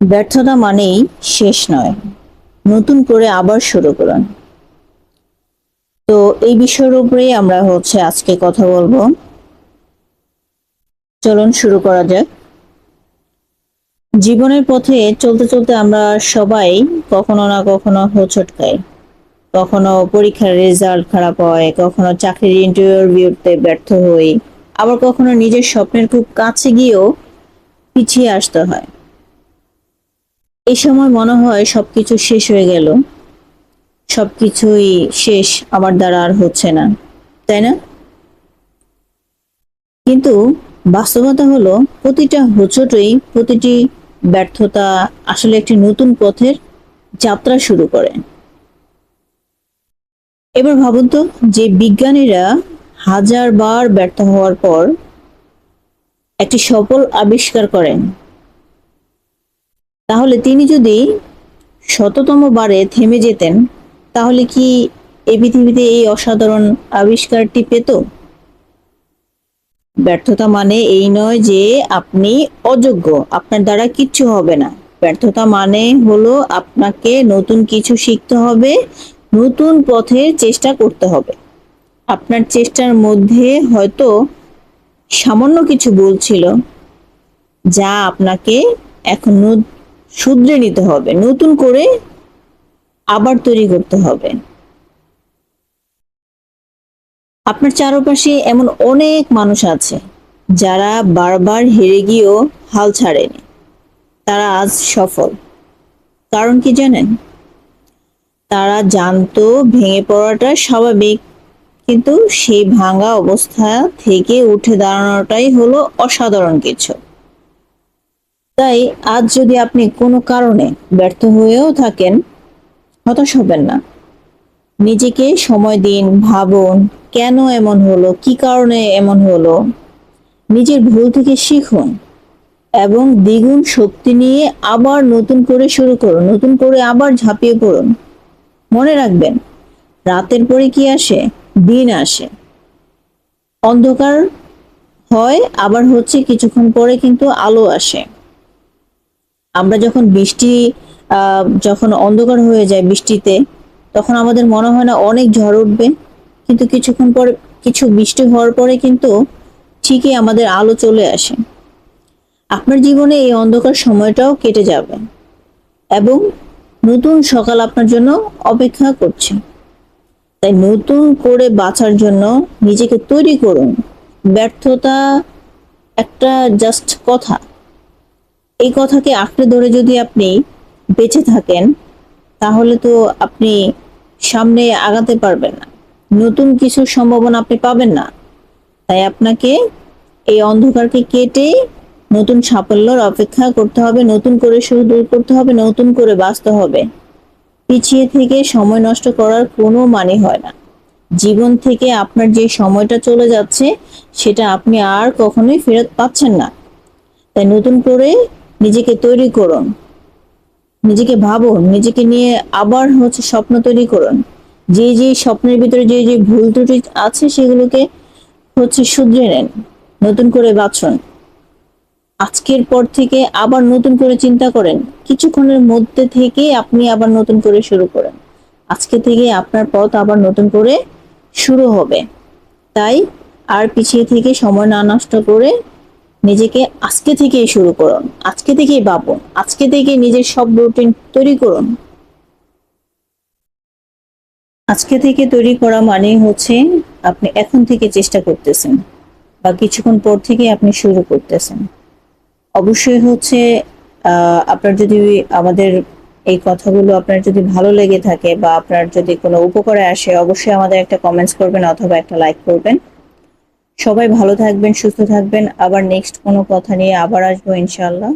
ব্যর্থতা মানেই শেষ নয়। নতুন করে আবার শুরু করুন। তো এই বিষয়ের উপরেই আমরা হচ্ছে আজকে কথা বলব। চলুন শুরু করা যাক। জীবনের পথে চলতে চলতে আমরা সবাই কখনো না কখনো হোঁচট খাই কখনো পরীক্ষার রেজাল্ট খারাপ হয়, কখনো চাকরির ইন্টারভিউতে ব্যর্থ হই, আবার কখনো নিজের স্বপ্নের খুব কাছে গিয়েও পিছিয়ে আসতে হয়। এই সময় মনে হয় সবকিছু শেষ হয়ে গেল। সবকিছুই শেষ আমার দ্বারা আর হচ্ছে না, তাই না? কিন্তু বাস্তবতা হলো, প্রতিটা হোঁচটই প্রতিটি ব্যর্থতা আসলে একটি নতুন পথের যাত্রা শুরু করে। এবার ভাবুন তো, যে বিজ্ঞানীরা হাজার বার ব্যর্থ হওয়ার পর একটি সফল আবিষ্কার করেন তাহলে তিনি যদি শততম বারে থেমে যেতেন, তাহলে কি এই পৃথিবীতে এই অসাধারণ আবিষ্কারটি পেত? ব্যর্থতা মানে এই নয় যে আপনি অযোগ্য, আপনার দ্বারা কিচ্ছু হবে না। ব্যর্থতা মানে হলো আপনাকে নতুন কিছু শিখতে হবে, নতুন পথের চেষ্টা করতে হবে। আপনার চেষ্টার মধ্যে হয়তো সামান্য কিছু ভুল ছিল, যা আপনাকে এখন শুধরে নিতে হবে। নতুন করে আবার তৈরি করতে হবে। আপনার চারপাশে এমন অনেক মানুষ আছে, যারা বারবার হেরে গিয়েও হাল ছাড়েনি। তারা আজ সফল। কারণ কি জানেন? তারা জানতো ভেঙে পড়াটা স্বাভাবিক, কিন্তু সেই ভাঙা অবস্থা থেকে উঠে দাঁড়ানোটাই হলো অসাধারণ কিছু। তাই আজ যদি আপনি কোনো কারণে ব্যর্থ হয়েও থাকেন, হতাশ হবেন না। নিজেকে সময় দিন, ভাবুন, কেন এমন হলো, কি কারণে এমন হলো। নিজের ভুল থেকে শিখুন এবং দ্বিগুণ শক্তি নিয়ে আবার নতুন করে শুরু করুন, নতুন করে আবার ঝাঁপিয়ে পড়ুন। মনে রাখবেন, রাতের পরে কি আসে? দিন আসে। অন্ধকার হয়, আবার হচ্ছে কিছুক্ষণ পরে কিন্তু আলো আসে। আমরা যখন বৃষ্টি যখন অন্ধকার হয়ে যায় বৃষ্টিতে, তখন আমাদের মনে হয় না অনেক ঝড় উঠবে। কিন্তু কিছুক্ষণ পর, কিছু বৃষ্টি হওয়ার পরে কিন্তু ঠিকই আমাদের আলো চলে আসে। আপনার জীবনে এই অন্ধকার সময়টাও কেটে যাবে এবং নতুন সকাল আপনার জন্য অপেক্ষা করছে। তাই নতুন করে বাঁচার জন্য নিজেকে তৈরি করুন। ব্যর্থতা একটা জাস্ট কথা। এই কথাকে আঁকড়ে ধরে যদি আপনি বেঁচে থাকেন, তাহলে তো আপনি সামনে আগাতে পারবেন না। নতুন কিছু সম্ভাবনা আপনি পাবেন না। তাই আপনাকে এই অন্ধকারকে কেটে নতুন সাফল্যর অপেক্ষা করতে হবে, নতুন করে শুরু দূর করতে হবে, নতুন করে বাঁচতে হবে। পিছিয়ে থেকে সময় নষ্ট করার কোনো মানে হয় না। জীবন থেকে আপনার যে সময়টা চলে যাচ্ছে, সেটা আপনি আর কখনোই ফেরত পাচ্ছেন না। তাই নতুন করে নিজেকে তৈরি করুন। নিজেকে ভাবুন, নিজেকে নিয়ে আবার হচ্ছে স্বপ্ন তৈরি করুন। যে যে স্বপ্নের ভিতরে যে যে ভুল ত্রুটি আছে সেগুলোকে হচ্ছে শুধরে নেন, নতুন করে বাঁচুন। আজকের পর থেকে আবার নতুন করে চিন্তা করেন, কিছুক্ষণের মধ্যে থেকে আপনি আবার নতুন করে শুরু করেন। আজকে থেকে আপনার পথ আবার নতুন করে শুরু হবে। তাই আর পিছিয়ে থেকে সময় না নষ্ট করে নিজেকে আজকে থেকেই শুরু করুন, আজকে থেকেই ভাবুন, আজকে থেকে নিজের সব রুটিন তৈরি করুন। আজকে থেকে তৈরি করা মানে হচ্ছে আপনি এখন থেকে চেষ্টা করতেছেন বা কিছুক্ষণ পর থেকে আপনি শুরু করতেছেন। অবশ্যই হচ্ছে আপনার যদি আমাদের এই কথাগুলো আপনার যদি ভালো লেগে থাকে বা আপনার যদি কোনো উপকারে আসে, অবশ্যই আমাদের একটা কমেন্টস করবেন অথবা একটা লাইক করবেন। সবাই ভালো থাকবেন সুস্থ থাকবেন। আবার নেক্সট কোনো কথা নিয়ে আবার আসব ইনশাআল্লাহ।